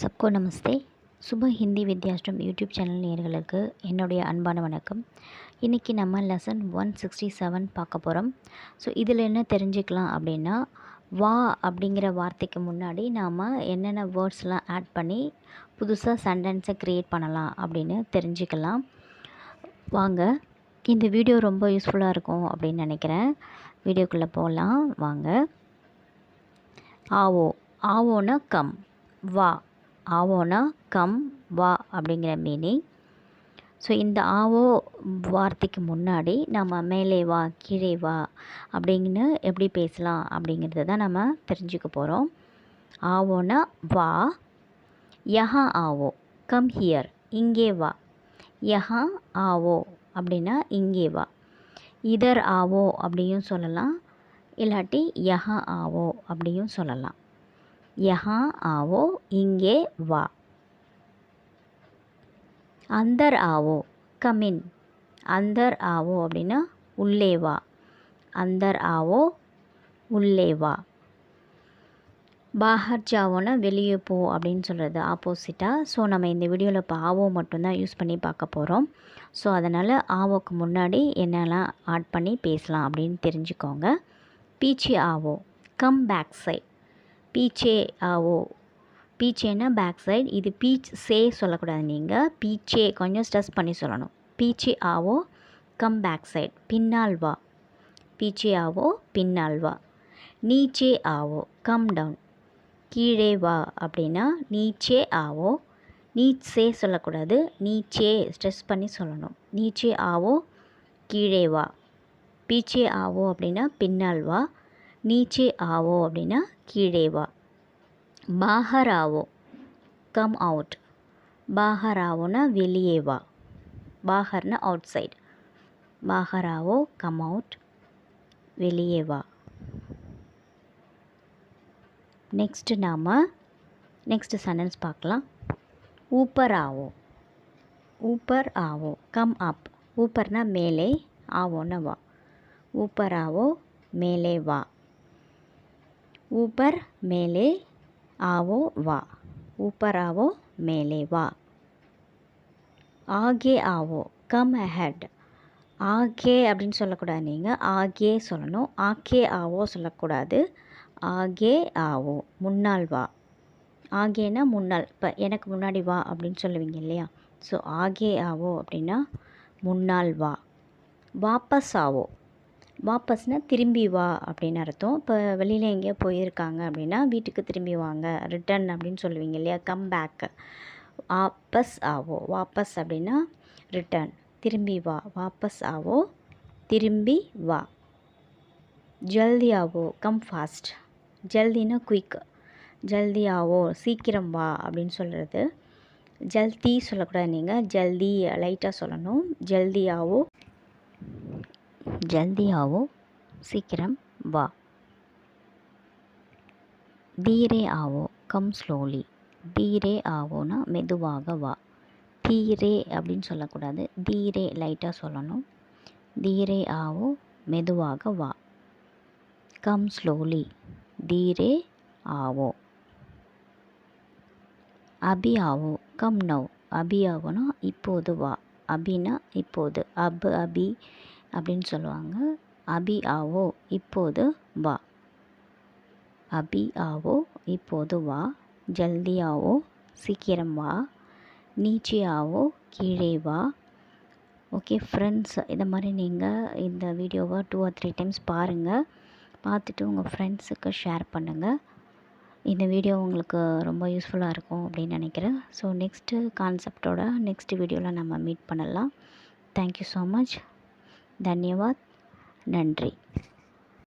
சப்கோ நமஸ்தே. சுப Hindi Vidyashram YouTube channel நேர்களுக்கு என்னுடைய அன்பான வணக்கம். இன்றைக்கி நம்ம லெசன் ஒன் சிக்ஸ்டி செவன் பார்க்க போகிறோம் ஸோ இதில் என்ன தெரிஞ்சுக்கலாம் அப்படின்னா வா அப்படிங்கிற வார்த்தைக்கு முன்னாடி நாம் என்னென்ன வேர்ட்ஸ்லாம் ஆட் பண்ணி புதுசாக சென்டென்ஸை க்ரியேட் பண்ணலாம் அப்படின்னு தெரிஞ்சுக்கலாம். வாங்க இந்த வீடியோ ரொம்ப யூஸ்ஃபுல்லாக இருக்கும் அப்படின்னு நினைக்கிறேன். வீடியோக்குள்ளே போகலாம் வாங்க. ஆவோ. ஆவோனா கம். வா. ஆவோனா கம் வா அப்படிங்கிற மீனிங் ஸோ இந்த ஆவோ வார்த்தைக்கு முன்னாடி நம்ம மேலே வா கீழே வா அப்படின்னு எப்படி பேசலாம் அப்படிங்கிறத தான் நம்ம தெரிஞ்சுக்க போகிறோம் ஆவோனா வா யஹா ஆவோ கம் ஹியர் இங்கே வா. யஹா ஆவோ அப்படின்னா இங்கே வா. இதர் ஆவோ அப்படியும் சொல்லலாம் இல்லாட்டி யஹா ஆவோ அப்படியும் சொல்லலாம். யஹா ஆவோ இங்கே வா. அந்தர் ஆவோ கமின் அந்தர் ஆவோ அப்படின்னா உள்ளே வா. அந்தர் ஆவோ உள்ளே வா. பாஹர் ஜாவோன்னா வெளியே போ அப்படின்னு சொல்கிறது ஆப்போசிட்டாக ஸோ நம்ம இந்த வீடியோவில் இப்போ ஆவோ மட்டும்தான் யூஸ் பண்ணி பார்க்க போகிறோம் ஸோ அதனால் ஆவோக்கு முன்னாடி என்னெல்லாம் ஆட் பண்ணி பேசலாம் அப்படின்னு தெரிஞ்சுக்கோங்க. பீச்சி ஆவோ கம் பேக் சைட் பீச்சே ஆவோ பீச்சேன்னா பேக் சைட் இது பீச் சே சொல்லக்கூடாது நீங்கள் பீச்சே கொஞ்சம் ஸ்ட்ரெஸ் பண்ணி சொல்லணும். பீச்சே ஆவோ கம் பேக் சைட் பின்னால் வா. பீச்சே ஆவோ பின்னால் வா. நீச்சே ஆவோ கம் டவுன் கீழே வா அப்படின்னா நீச்சே ஆவோ நீச்சே சொல்லக்கூடாது. நீச்சே ஸ்ட்ரெஸ் பண்ணி சொல்லணும். நீச்சே ஆவோ கீழே வா. பீச்சே ஆவோ அப்படின்னா பின்னால் வா. நீச்சே ஆவோ அப்படின்னா கீழே வா. பாஹர் ஆவோ கம் அவுட் பாஹர் ஆவோனா வெளியே வா. பாஹர்னா அவுட் சைட் பாஹராவோ ஆவோ கம் அவுட் வெளியே வா. நெக்ஸ்ட்டு நாம் நெக்ஸ்ட் சென்டென்ஸ் பார்க்கலாம். ஊப்பர் ஆவோ ஊப்பர் ஆவோ கம் அப் ஊப்பர்னா மேலே ஆவோன்னா வா. ஊப்பர் ஆவோ மேலே வா. ஊப்பர் மேலே ஆவோ வா. ஊப்பர் ஆவோ மேலே வா. ஆகே ஆவோ கம் அஹெட் ஆகே அப்படின்னு சொல்லக்கூடாது நீங்கள் ஆகே சொல்லணும். ஆகே ஆவோ சொல்லக்கூடாது. ஆகே ஆவோ முன்னாள் வா. ஆகேனா முன்னால் இப்போ எனக்கு முன்னாடி வா அப்படின்னு சொல்லுவீங்க இல்லையா? ஸோ ஆகே ஆவோ அப்படின்னா முன்னால் வா. வாபஸ் ஆவோ. வாபஸ்னால் திரும்பி வா அப்படின்னு அர்த்தம். இப்போ வெளியில் எங்கேயோ போயிருக்காங்க அப்படின்னா வீட்டுக்கு திரும்பி வாங்க ரிட்டன் அப்படின்னு சொல்லுவீங்க இல்லையா? கம் பேக் வாபஸ் ஆவோ வாபஸ் அப்படின்னா ரிட்டன் திரும்பி வா வாபஸ் ஆவோ திரும்பி வா. ஜல்தி ஆவோ கம் ஃபாஸ்ட் ஜல்தினா குயிக் ஜல்தி ஆவோ சீக்கிரம் வா அப்படின்னு சொல்கிறது ஜல்தி சொல்லக்கூடாது நீங்கள் ஜல்தி லைட்டாக சொல்லணும். ஜல்தி ஆவோ. ஜல்தி ஆவோ சீக்கிரம் வா. தீரே ஆவோ கம் ஸ்லோலி தீரே ஆவோனா மெதுவாக வா. தீரே அப்படின்னு சொல்லக்கூடாது. தீரே லைட்டாக சொல்லணும். தீரே ஆவோ மெதுவாக வா. கம் ஸ்லோலி தீரே ஆவோ. அபி ஆவோ கம் நவ் அபி ஆவோனா இப்போது வா. அபினா இப்போது. அப் அபி அப்படின்னு சொல்லுவாங்க. அபி ஆவோ இப்போது வா. அபி ஆவோ இப்போது வா. ஜல்தி ஆவோ சீக்கிரம் வா. நீச்சி ஆவோ கீழே வா. ஓகே ஃப்ரெண்ட்ஸ் இதை மாதிரி நீங்கள் இந்த வீடியோவை டூ ஆர் த்ரீ டைம்ஸ் பாருங்கள் பார்த்துட்டு உங்கள் ஃப்ரெண்ட்ஸுக்கு ஷேர் பண்ணுங்கள் இந்த வீடியோ உங்களுக்கு ரொம்ப யூஸ்ஃபுல்லாக இருக்கும் அப்படின்னு நினைக்கிறேன். ஸோ நெக்ஸ்ட்டு கான்செப்டோட நெக்ஸ்ட் வீடியோவில் நம்ம மீட் பண்ணலாம். தேங்க்யூ ஸோ மச் தன்யவாத். நன்றி.